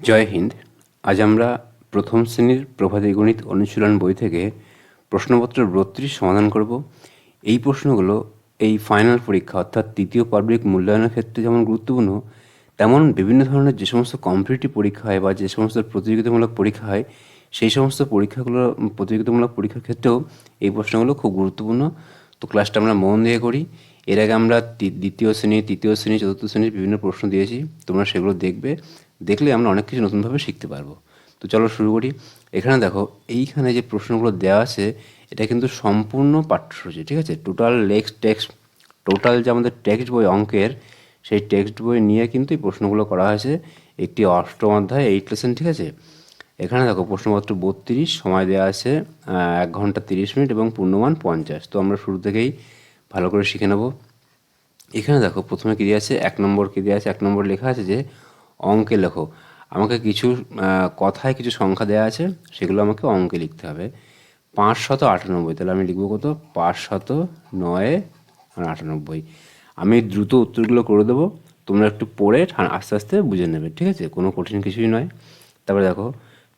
জয় হিন্দ। আজ আমরা প্রথম শ্রেণির প্রভাতী গণিত অনুশীলন বই থেকে প্রশ্নপত্র বত্রিশ সমাধান করব। এই প্রশ্নগুলো এই ফাইনাল পরীক্ষা অর্থাৎ তৃতীয় পাবলিক মূল্যায়নের ক্ষেত্রে যেমন গুরুত্বপূর্ণ, তেমন বিভিন্ন ধরনের যে সমস্ত কম্পিটিটিভ পরীক্ষা হয় বা যে সমস্ত প্রতিযোগিতামূলক পরীক্ষা হয়, সেই সমস্ত পরীক্ষাগুলো, প্রতিযোগিতামূলক পরীক্ষার ক্ষেত্রেও এই প্রশ্নগুলো খুব গুরুত্বপূর্ণ। তো ক্লাসটা আমরা মন দিয়ে করি। এর আগে আমরা দ্বিতীয় শ্রেণি, তৃতীয় শ্রেণি, চতুর্থ শ্রেণির বিভিন্ন প্রশ্ন দিয়েছি। তোমরা সেগুলো দেখবে। দেখলে আমরা অনেক কিছু নতুনভাবে শিখতে পারব। তো চলো শুরু করি। এখানে দেখো, এইখানে যে প্রশ্নগুলো দেওয়া আছে, এটা কিন্তু সম্পূর্ণ পাঠ্যসূচি, ঠিক আছে? টোটাল লেক্স টেক্সট টোটাল যে আমাদের টেক্সট বই অঙ্কের, সেই টেক্সট বই নিয়ে কিন্তু এই প্রশ্নগুলো করা হয়েছে। একটি অষ্টম অধ্যায় এইট লেসেন ঠিক আছে? এখানে দেখো, প্রশ্নপত্র বত্রিশ, সময় দেওয়া আছে এক ঘণ্টা তিরিশ মিনিট এবং পূর্ণমান পঞ্চাশ। তো আমরা শুরু থেকেই ভালো করে শিখে নেব। এখানে দেখো, প্রথমে কী দেওয়া আছে? এক নম্বর কী দেওয়া আছে? এক নম্বর লেখা আছে যে অঙ্কে লেখো। আমাকে কিছু কথায় কিছু সংখ্যা দেওয়া আছে, সেগুলো আমাকে অঙ্কে লিখতে হবে। পাঁচ শত আটানব্বই, তাহলে আমি লিখব কত? পাঁচ শত নয় আর আটানব্বই। আমি দ্রুত উত্তরগুলো করে দেবো, তোমরা একটু পড়ে আস্তে আস্তে বুঝে নেবে, ঠিক আছে? কোনো কঠিন কিছুই নয়। তারপরে দেখো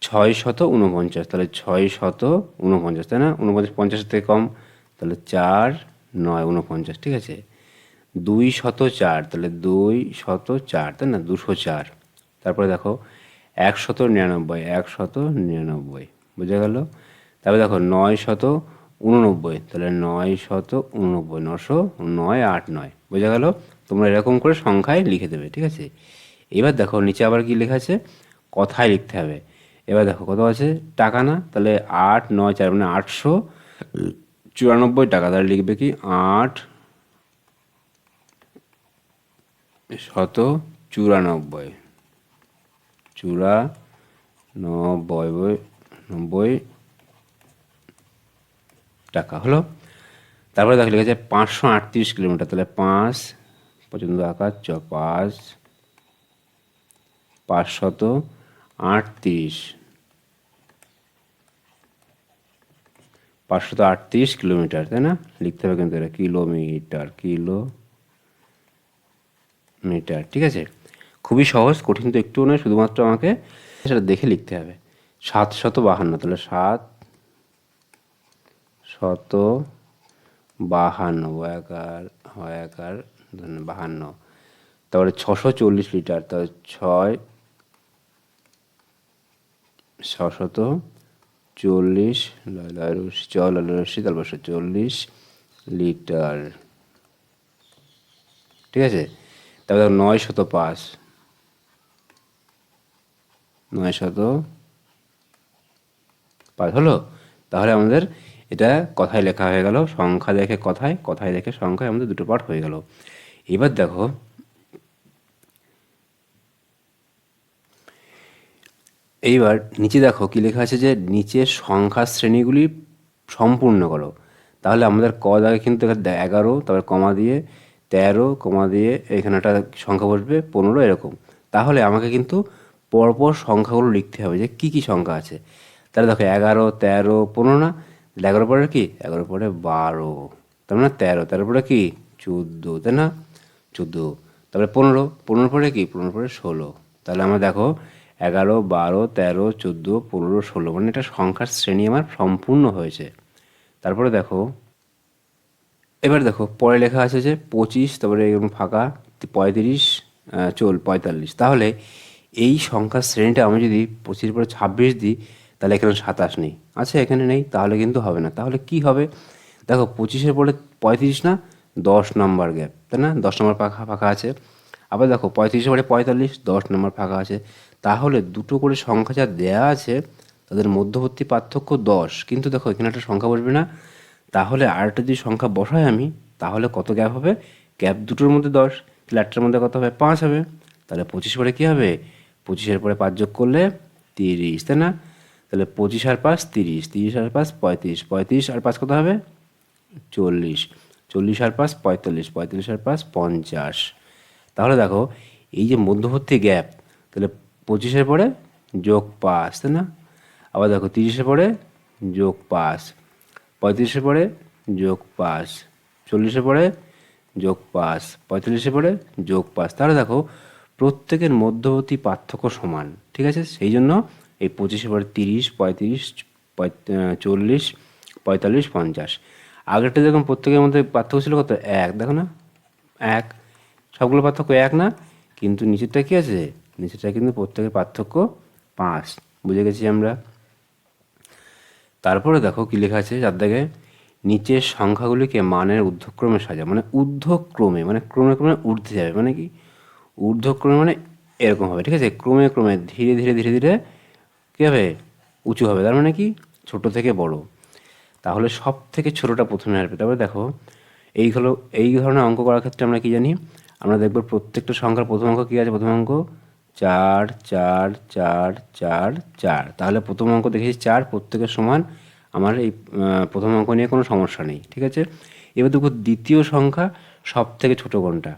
ছয় শত উনপঞ্চাশ তাহলে ছয় শত উনপঞ্চাশ তাই না? উনপঞ্চাশ পঞ্চাশ থেকে কম, তাহলে চার, নয় উনপঞ্চাশ ঠিক আছে? দুই শত চার, তাহলে দুই শত চার, তাই না? দুশো চার। তারপরে দেখো, এক শত নিরানব্বই, এক শত নিরানব্বই, বোঝা গেল? তারপরে দেখো, নয় শত উননব্বই, তাহলে নয় শত উননব্বই, নশো নয় আট নয়, বোঝা গেল? তোমরা এরকম করে সংখ্যায় লিখে দেবে, ঠিক আছে? এবার দেখো, নিচে আবার কি লেখা আছে? কথায় লিখতে হবে। এবার দেখো, কত আছে? টাকা না? তাহলে আট নয় চার মানে আটশো চুরানব্বই টাকা। তাহলে লিখবে কি? আট শত চুরানব্বই চুরানব্বই বই- নব্বই টাকা হলো। তারপরে দেখো লেখা আছে পাঁচশো আটত্রিশ কিলোমিটার, তাহলে পাঁচ পর্যন্ত আকার চ, পাঁচ, পাঁচশত আটত্রিশ। পাঁচশত আটত্রিশ কিলোমিটার, তাই না? লিখতে হবে কিন্তু এটা কিলোমিটার, কিলো মিটার, ঠিক আছে? খুবই সহজ, কঠিন তো একটু নয়, শুধুমাত্র আমাকে সেটা দেখে লিখতে হবে। সাত শত বাহান্ন, তাহলে সাত শত বাহান্ন একার হয় একার বাহান্ন। তারপরে ছশো চল্লিশ লিটার তাহলে ছয় ছশত চল্লিশ, লয় লয় রশ্মি চ, লয় লয় রশ্মি তারপর চল্লিশ লিটার, ঠিক আছে? দেখো নয় শত পাঁচ। নয় শত পাঁচ হলো? তাহলে আমাদের এটা কথায় লেখা হয়ে গেল, সংখ্যা দেখে কথায় কথায় দেখে সংখ্যায় আমাদের দুটো পার্ট হয়ে গেল। এবার দেখো, এইবার নিচে দেখো কি লেখা আছে যে নিচের সংখ্যা শ্রেণীগুলি সম্পূর্ণ করো। তাহলে আমাদের ক দাগে কিন্তু এগারো, তারপরে কমা দিয়ে তেরো কমা দিয়ে এখানে একটা সংখ্যা বসবে পনেরো এরকম। তাহলে আমাকে কিন্তু পরপর সংখ্যাগুলো লিখতে হবে যে কি কি সংখ্যা আছে। তাহলে দেখো এগারো, তেরো, পনেরো না? এগারো পরে কি? এগারো পরে বারো। তার মানে তেরো তেরো পরে কি? চোদ্দ, তাই না? চোদ্দ। তারপরে পনেরো পনেরো পরে কি? পনেরো পরে ষোলো। তাহলে আমরা দেখো এগারো, বারো, তেরো, চোদ্দ, পনেরো, ষোলো। মানে এটা সংখ্যার শ্রেণি আমার সম্পূর্ণ হয়েছে। তারপরে দেখো এবার দেখো, পরে লেখা আছে যে পঁচিশ, তারপরে এরকম ফাঁকা, পঁয়ত্রিশ চল, পঁয়তাল্লিশ। তাহলে এই সংখ্যার শ্রেণীটা আমি যদি পঁচিশ পরে ছাব্বিশ দিই, তাহলে এখানে সাতাশ নেই। আচ্ছা এখানে নেই, তাহলে কিন্তু হবে না। তাহলে কি হবে? দেখো, পঁচিশের পরে পঁয়ত্রিশ না, দশ নম্বর গ্যাপ, তাই না? দশ নম্বর ফাঁকা ফাঁকা আছে। আবার দেখো, পঁয়ত্রিশের পরে পঁয়তাল্লিশ, দশ নম্বর ফাঁকা আছে। তাহলে দুটো করে সংখ্যা যা দেয়া আছে, তাদের মধ্যবর্তী পার্থক্য দশ। কিন্তু দেখো, এখানে একটা সংখ্যা বসবে না তাহলে আরেকটা যদি সংখ্যা বসাই আমি, তাহলে কত গ্যাপ হবে? গ্যাপ দুটোর মধ্যে দশ তাহলে আটটার মধ্যে কত হবে? পাঁচ হবে। তাহলে পঁচিশ পরে কী হবে? পঁচিশের পরে পাঁচ যোগ করলে তিরিশ, তাই না? তাহলে পঁচিশ আর পাঁচ তিরিশ তিরিশ আর পাঁচ পঁয়ত্রিশ পঁয়ত্রিশ আর পাঁচ কত হবে? চল্লিশ চল্লিশ আর পাঁচ পঁয়তাল্লিশ পঁয়তাল্লিশ আর পাঁচ পঞ্চাশ। তাহলে দেখো, এই যে মধ্যবর্তী গ্যাপ তাহলে পঁচিশের পরে যোগ পাঁচ, তাই না? আবার দেখো, তিরিশের পরে যোগ পাঁচ পঁয়ত্রিশের পরে যোগ পাঁচ। চল্লিশের পরে যোগ পাঁচ। পঁয়তাল্লিশের পরে যোগ পাঁচ। তাহলে দেখো, প্রত্যেকের মধ্যবর্তী পার্থক্য সমান, ঠিক আছে? সেই জন্য এই পঁচিশের পরে তিরিশ, পঁয়ত্রিশ চল্লিশ, পঁয়তাল্লিশ, পঞ্চাশ। আগেরটা দেখুন প্রত্যেকের মধ্যে পার্থক্য ছিল কত? এক। দেখো না, এক। সবগুলো পার্থক্য এক না? কিন্তু নিচেরটা কি আছে? নিচেরটা কিন্তু প্রত্যেকের পার্থক্য পাঁচ। বুঝে গেছি আমরা? তারপরে দেখো কি লেখা আছে? যার দেখে নিচের সংখ্যাগুলিকে মানের ঊর্ধ্বক্রমে সাজা মানে ঊর্ধ্বক্রমে মানে ক্রমে ক্রমে উঠতে যাবে। মানে কি? ঊর্ধ্বক্রমে মানে এরকম হবে, ঠিক আছে? ক্রমে ক্রমে ধীরে ধীরে ধীরে ধীরে কী হবে? উঁচু হবে। তার মানে কি? ছোট থেকে বড়। তাহলে সব থেকে ছোটোটা প্রথমে আসবে। তারপরে দেখো, এই হলো, এই ধরনের অঙ্ক করার ক্ষেত্রে আমরা কি জানি? আমরা দেখব প্রত্যেকটা সংখ্যার প্রথম অঙ্ক কী আছে? প্রথম অঙ্ক চার চার চার চার চার। তাহলে প্রথম অঙ্ক দেখেছি চার প্রত্যেকের সমান। আমার এই প্রথম অঙ্ক নিয়ে কোনো সমস্যা নেই, ঠিক আছে? এবার দেখো দ্বিতীয় সংখ্যা সব থেকে ছোটো কোনটা?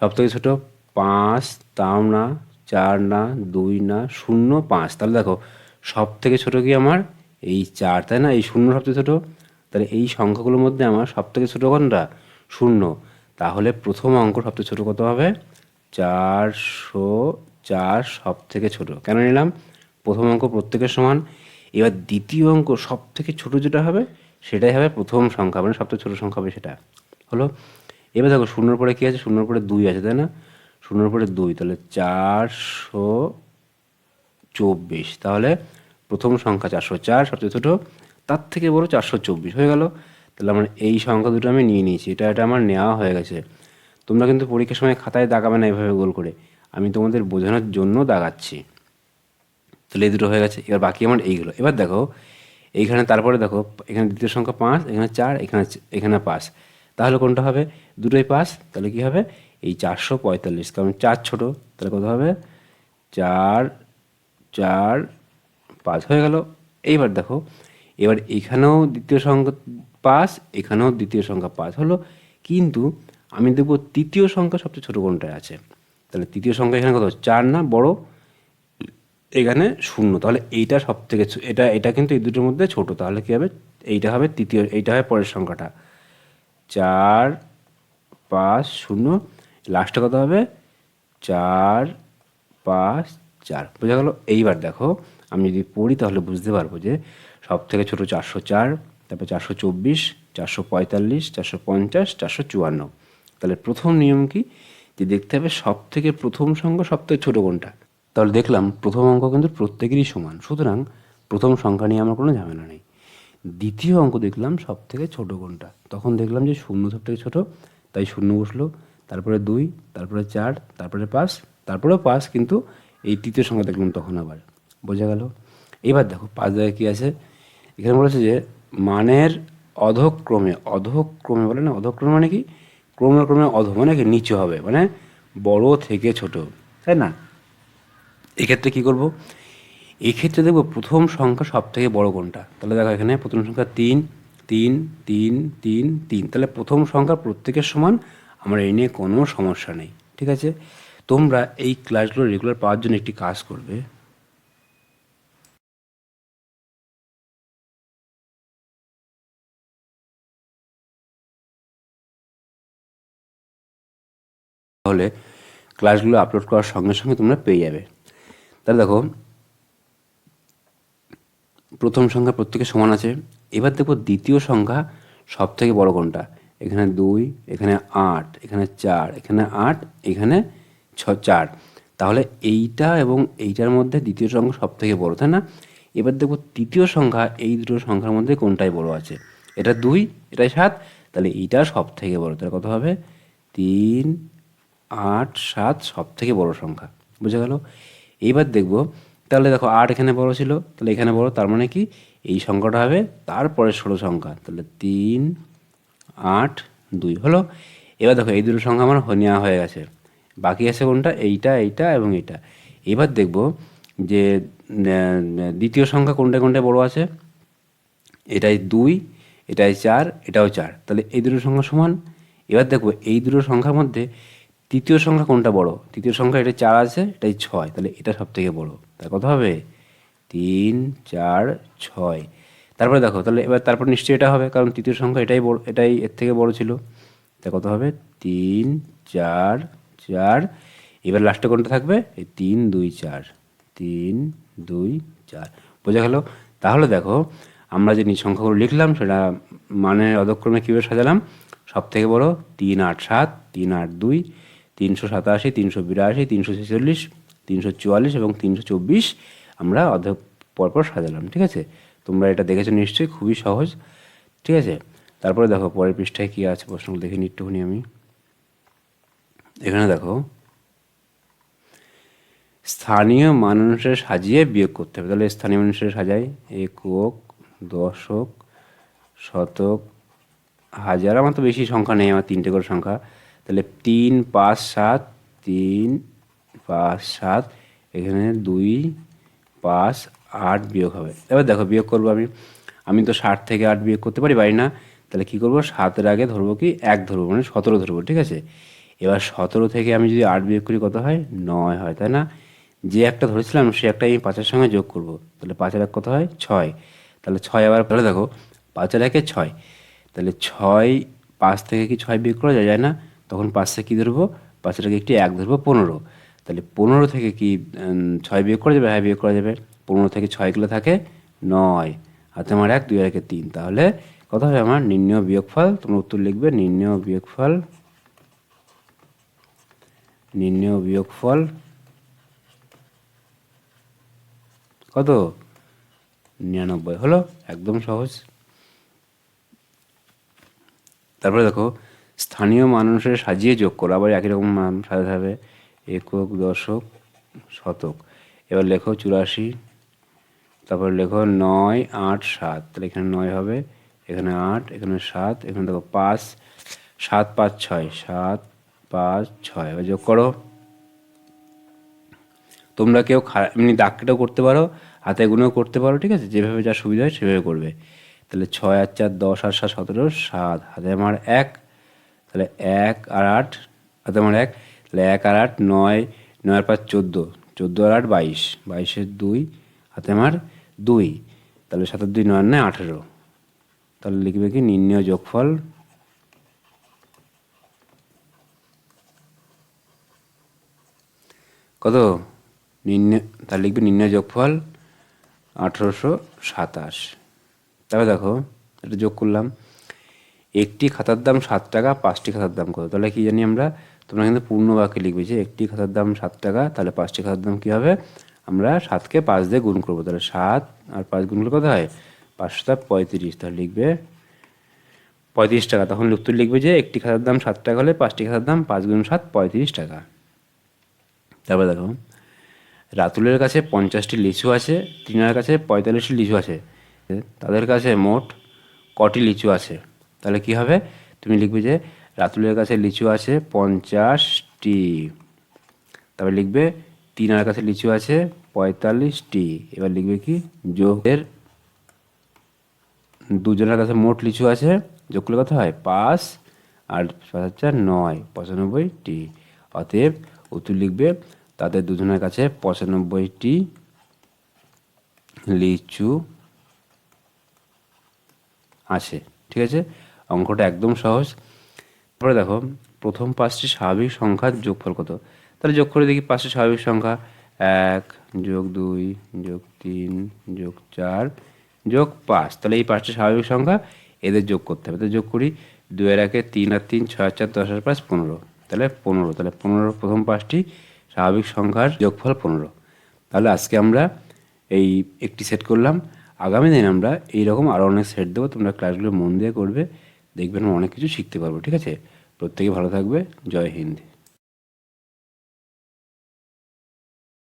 সব থেকে ছোটো পাঁচ, তাও না, চার না, দুই না, শূন্য, পাঁচ। তাহলে দেখো সব থেকে ছোটো কি আমার? এই চার, তাই না? এই শূন্য সবচেয়ে ছোটো? তাহলে এই সংখ্যাগুলোর মধ্যে আমার সব থেকে ছোটো কোনটা? শূন্য। তাহলে প্রথম অঙ্ক সবচেয়ে ছোটো কত হবে? চারশো চার সব থেকে ছোটো। কেন নিলাম? প্রথম অঙ্ক প্রত্যেকের সমান। এবার দ্বিতীয় অঙ্ক সব থেকে ছোটো যেটা হবে, সেটাই হবে প্রথম সংখ্যা মানে সবচেয়ে ছোটো সংখ্যা হবে সেটা। হলো? এবার দেখো, শূন্যর পরে কী আছে? শূন্যর পরে দুই আছে, তাই না? শূন্যর পরে দুই, তাহলে চারশো চব্বিশ। তাহলে প্রথম সংখ্যা চারশো চার সবচেয়ে ছোটো। তার থেকে বড় চারশো চব্বিশ, হয়ে গেল। তাহলে আমার এই সংখ্যা দুটো আমি নিয়ে নিয়েছি। এটা এটা আমার নেওয়া হয়ে গেছে। তোমরা কিন্তু পরীক্ষার সময় খাতায় দাগাবে না এভাবে গোল করে। আমি তোমাদের বোঝানোর জন্য দাগাচ্ছি। তাহলে এই দুটো হয়ে গেছে, এবার বাকি আমার এইগুলো এবার দেখো, এইখানে তারপরে দেখো, এখানে দ্বিতীয় সংখ্যা পাঁচ, এখানে চার, এখানে এখানে পাঁচ। তাহলে কোনটা হবে? দুটোই পাঁচ, তাহলে কি হবে? এই চারশো পঁয়তাল্লিশ, কারণ চার ছোট, তাহলে কত হবে? চার চার, পাঁচ হয়ে গেল। এইবার দেখো, এবার এখানেও দ্বিতীয় সংখ্যা পাঁচ, এখানেও দ্বিতীয় সংখ্যা পাঁচ হলো। কিন্তু আমি দেখব তৃতীয় সংখ্যা সবচেয়ে ছোটো কোনটায় আছে। তাহলে তৃতীয় সংখ্যা এখানে কত? চার না বড়? এখানে শূন্য। তাহলে এইটা সব থেকে এটা এটা কিন্তু এই দুটোর মধ্যে ছোট। তাহলে কী হবে? এইটা হবে তৃতীয়, এইটা হবে পরের সংখ্যাটা। চার, পাঁচ, শূন্য। লাস্টে কত হবে? চার, পাঁচ, চার। বোঝা গেল? এইবার দেখো, আমি যদি পড়ি তাহলে বুঝতে পারব যে সব থেকে ছোটো চারশো চার, তারপর চারশো চব্বিশ, চারশো পঁয়তাল্লিশ, চারশো পঞ্চাশ, চারশো চুয়ান্ন। তাহলে প্রথম নিয়ম কি? যে দেখতে হবে সব থেকে প্রথম সংখ্যা সব থেকে ছোটো কোনটা। তাহলে দেখলাম প্রথম অঙ্ক কিন্তু প্রত্যেকেরই সমান। সুতরাং প্রথম সংখ্যা নিয়ে আমার কোনো ঝামেলা নেই। দ্বিতীয় অঙ্ক দেখলাম সব থেকে ছোটো কোনটা। তখন দেখলাম যে শূন্য সব থেকে ছোটো, তাই শূন্য বসল। তারপরে দুই, তারপরে চার, তারপরে পাঁচ, তারপরেও পাঁচ কিন্তু এই তৃতীয় সংখ্যা দেখলাম তখন আবার। বোঝা গেল? এবার দেখো, পাঁচ জায়গায় কী আছে? এখানে বলেছে যে মানের অধক্রমে অধক্রমে বলে না, অধক্রমে মানে কি? ক্রমে ক্রমে অধ মানে নিচু হবে মানে বড় থেকে ছোট, তাই না? এক্ষেত্রে কী করব? এক্ষেত্রে দেখব প্রথম সংখ্যা সব থেকে বড় কোনটা? তাহলে দেখো এখানে প্রথম সংখ্যা তিন তিন তিন তিন তিন। তাহলে প্রথম সংখ্যা প্রত্যেকের সমান, আমার এই নিয়ে কোনো সমস্যা নেই, ঠিক আছে? তোমরা এই ক্লাসগুলো রেগুলার পাওয়ার জন্য একটি কাজ করবে। তাহলে ক্লাসগুলো আপলোড করার সঙ্গে সঙ্গে তোমরা পেয়ে যাবে। তাহলে দেখো, প্রথম সংখ্যা প্রত্যেকে সমান আছে। এবার দেখো দ্বিতীয় সংখ্যা সব থেকে বড় কোনটা? এখানে দুই, এখানে আট, এখানে চার, এখানে আট, এখানে ছ, চার। তাহলে এইটা এবং এইটার মধ্যে দ্বিতীয় সংখ্যা সব থেকে বড়, তাই না? এবার দেখো তৃতীয় সংখ্যা, এই দুটো সংখ্যার মধ্যে কোনটাই বড় আছে? এটা দুই, এটাই সাত, তাহলে এইটা সব থেকে বড়। তাহলে কত হবে? তিন আট, সাত সব থেকে বড় সংখ্যা, বুঝে গেল? এইবার দেখব, তাহলে দেখো আট এখানে বড় ছিল, তাহলে এখানে বড়, তার মানে কি? এই সংখ্যাটা হবে তারপরে ষোলো সংখ্যা, তাহলে তিন, আট, দুই, হলো? এবার দেখো এই দুটো সংখ্যা আমার নেওয়া হয়ে গেছে, বাকি আছে কোনটা? এইটা এইটা এবং এইটা। এবার দেখব যে দ্বিতীয় সংখ্যা কোনটা কোনটা বড় আছে? এটাই দুই, এটাই চার, এটাও চার, তাহলে এই দুটো সংখ্যা সমান। এবার দেখব এই দুটো সংখ্যার মধ্যে তৃতীয় সংখ্যা কোনটা বড়? তৃতীয় সংখ্যা এটা চার আছে, এটাই ছয়। তাহলে এটা সব থেকে বড়। তাহলে কত হবে? তিন, চার, ছয়। তারপরে দেখো, তাহলে এবার তারপর নিশ্চয়ই এটা হবে, কারণ তৃতীয় সংখ্যা এটাই বড়, এটাই এর থেকে বড় ছিল। তা কত হবে? তিন, চার চার। এবার লাস্টে কোনটা থাকবে? এই তিন, দুই, চার। তিন, দুই, চার। বোঝা গেল? তাহলে দেখো, আমরা যে সংখ্যাগুলো লিখলাম, সেটা মানে অধক্রমে কীভাবে সাজালাম? সব থেকে বড়, তিন আট সাত, তিন আট দুই। তিনশো সাতাশি, তিনশো বিরাশি, তিনশো ছেচল্লিশ, তিনশো চুয়াল্লিশ এবং তিনশো চব্বিশ আমরা অধ পরপর সাজালাম, ঠিক আছে? তোমরা এটা দেখেছ নিশ্চয়ই, খুবই সহজ, ঠিক আছে? তারপরে দেখো, পরের পৃষ্ঠায় কী আছে, প্রশ্নগুলো দেখে একটুখানি আমি। এখানে দেখো, স্থানীয় মানুষের সাজিয়ে বিয়োগ করতে হবে। তাহলে স্থানীয় মানুষের সাজাই, একক, দশক, শতক, হাজার, আমার তো বেশি সংখ্যা নেই, আমার তিনটে করে সংখ্যা। তাহলে তিন পাঁচ সাত, তিন পাঁচ সাত, এখানে দুই পাঁচ আট বিয়োগ হবে। এবার দেখো, বিয়োগ করব আমি। আমি তো ষাট থেকে আট বিয়োগ করতে পারি পারি না। তাহলে কী করব? সাতের আগে ধরবো কি? এক ধরবো মানে সতেরো ধরবো, ঠিক আছে? এবার সতেরো থেকে আমি যদি আট বিয়োগ করি, কত হয়? নয় হয়, তাই না? যে একটা ধরেছিলাম, সে একটা আমি পাঁচের সঙ্গে যোগ করব। তাহলে পাঁচের এক কত হয়? ছয়। তাহলে ছয় আবার পরে দেখো, পাঁচের একে ছয়। তাহলে ছয় পাঁচ থেকে কি ছয় বিয়োগ করা যায় না। তখন পাঁচ থেকে কী ধরবো? আগে একটি এক ধরবো? পনেরো। তাহলে পনেরো থেকে কি ছয় বিয়োগ করা যাবে? হ্যাঁ বিয়োগ করা যাবে। পনেরো থেকে ছয়গুলো থাকে নয়। হাতে আমার এক, দুই একে তিন। তাহলে কত হবে আমার? নির্ণয় বিয়োগফল, তোমরা উত্তর লিখবে, নির্ণয় বিয়োগফল নির্ণয় বিয়োগফল কত? নিরানব্বই। হলো একদম সহজ। তারপরে দেখো স্থানীয় মানুষের সাজিয়ে যোগ করো। আবার একই রকম মান সাজাতে হবে একক, দশক, শতক। এবার লেখো চুরাশি, তারপর লেখো নয়, আট, সাত। তাহলে এখানে নয় হবে, এখানে আট, এখানে সাত, এখানে দেখো পাঁচ, সাত, পাঁচ, ছয়, সাত, পাঁচ, ছয়। এবার যোগ করো। তোমরা কেউ এমনি দাগ কেটেও করতে পারো, হাতে গুনেও করতে পারো, ঠিক আছে? যেভাবে যা সুবিধা হয় সেভাবে করবে। তাহলে ছয় আর চার, দশ আর সাত, সতেরো, সাত। হাতে আমার এক তাহলে এক আর আট হাতে আমার এক, তাহলে এক আর আট, নয় নয় আর পাঁচ, চোদ্দ। চোদ্দ আর আট, বাইশ। বাইশের দুই হাতে আমার দুই। তাহলে সাতের দুই, নয় আর নয়, আঠেরো। তাহলে লিখবে কি? নির্ণয় যোগফল কত? নির্ণয়, তাহলে লিখবে নির্ণয় যোগফল আঠেরোশো সাতাশ। তারপরে দেখো, এটা যোগ করলাম। একটি খাতার দাম সাত টাকা, পাঁচটি খাতার দাম কত? তাহলে কি জানি আমরা? তোমরা কিন্তু পূর্ণ বাক্যে লিখবে যে একটি খাতার দাম সাত টাকা, তাহলে পাঁচটি খাতার দাম কী হবে? আমরা সাতকে পাঁচ দিয়ে গুণ করব, তাহলে সাত আর পাঁচ গুণ করলে কত হয়? পাঁচশো পঁয়ত্রিশ, তাহলে লিখবে পঁয়ত্রিশ টাকা। তখন উত্তর লিখবে যে একটি খাতার দাম সাত টাকা হলে পাঁচটি খাতার দাম পাঁচ গুণ সাত, পঁয়ত্রিশ টাকা। তারপর দেখো, রাতুলের কাছে পঞ্চাশটি লিচু আছে টিনার কাছে পঁয়তাল্লিশটি লিচু আছে, তাদের কাছে মোট কটি লিচু আছে? তাহলে কি হবে? তুমি লিখবে যে রাতুলের কাছে লিচু আছে পঞ্চাশটি। তারপর লিখবে তিনার কাছে লিচু আছে পঁয়তাল্লিশটি। এবার লিখবে কি? যোগের দুজনের কাছে মোট লিচু আছে যোগ করলে কত হয় পাঁচ, আর পাঁচ হচ্ছে নয়, পঁচানব্বইটি। অতএব উত্তর লিখবে তাদের দুজনের কাছে পঁচানব্বইটি লিচু আছে। ঠিক আছে? অঙ্কটা একদম সহজ। তারপরে দেখো, প্রথম পাঁচটি স্বাভাবিক সংখ্যার যোগফল কত? তাহলে যোগ করে দেখি পাঁচটি স্বাভাবিক সংখ্যা। এক যোগ দুই যোগ তিন যোগ চার যোগ পাঁচ। তাহলে এই পাঁচটি স্বাভাবিক সংখ্যা এদের যোগ করতে হবে। তো যোগ করি দুয়ের একে তিন আর তিন, ছয় চার, দশ আর পাঁচ, পনেরো। তাহলে পনেরো তাহলে পনেরো প্রথম পাঁচটি স্বাভাবিক সংখ্যার যোগফল পনেরো। তাহলে আজকে আমরা এই একটি সেট করলাম। আগামী দিন আমরা এইরকম আরও অনেক সেট দেবো, তোমরা ক্লাসগুলো মন দিয়ে করবে। দেখবেন অনেক কিছু শিখতে পারব ঠিক আছে? প্রত্যেকে ভালো থাকবে জয় হিন্দ।